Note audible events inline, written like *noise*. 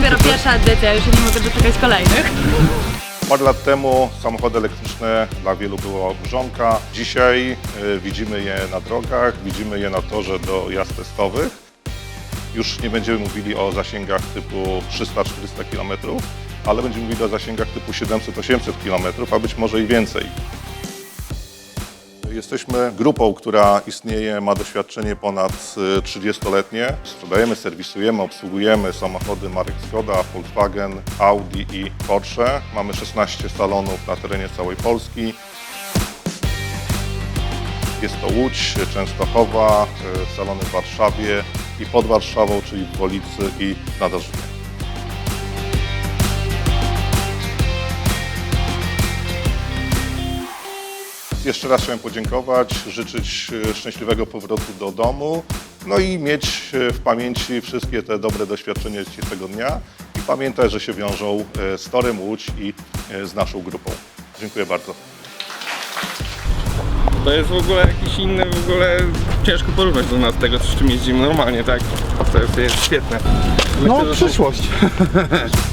dopiero pierwsza edycja, już nie mogę doczekać kolejnych. Parę lat temu samochody elektryczne dla wielu było mrzonka. Dzisiaj y, widzimy je na drogach, widzimy je na torze do jazd testowych. Już nie będziemy mówili o zasięgach typu 300-400 km, ale będziemy mówili o zasięgach typu 700-800 km, a być może i więcej. Jesteśmy grupą, która istnieje, ma doświadczenie ponad y, 30-letnie. Sprzedajemy, serwisujemy, obsługujemy samochody marek Skoda, Volkswagen, Audi i Porsche. Mamy 16 salonów na terenie całej Polski. Jest to Łódź, Częstochowa, y, salony w Warszawie i pod Warszawą, czyli w Wolicy i w Nadarzynie. Jeszcze raz chciałem podziękować, życzyć e, szczęśliwego powrotu do domu, no i mieć e, w pamięci wszystkie te dobre doświadczenia dzisiejszego dnia i pamiętać, że się wiążą e, z Torem Łódź i z naszą grupą. Dziękuję bardzo. To jest w ogóle jakiś inny, w ogóle ciężko porównać do nas tego, z czym jeździmy normalnie, tak? To jest, jest świetne. No, Myślę, są- przyszłość. *laughs*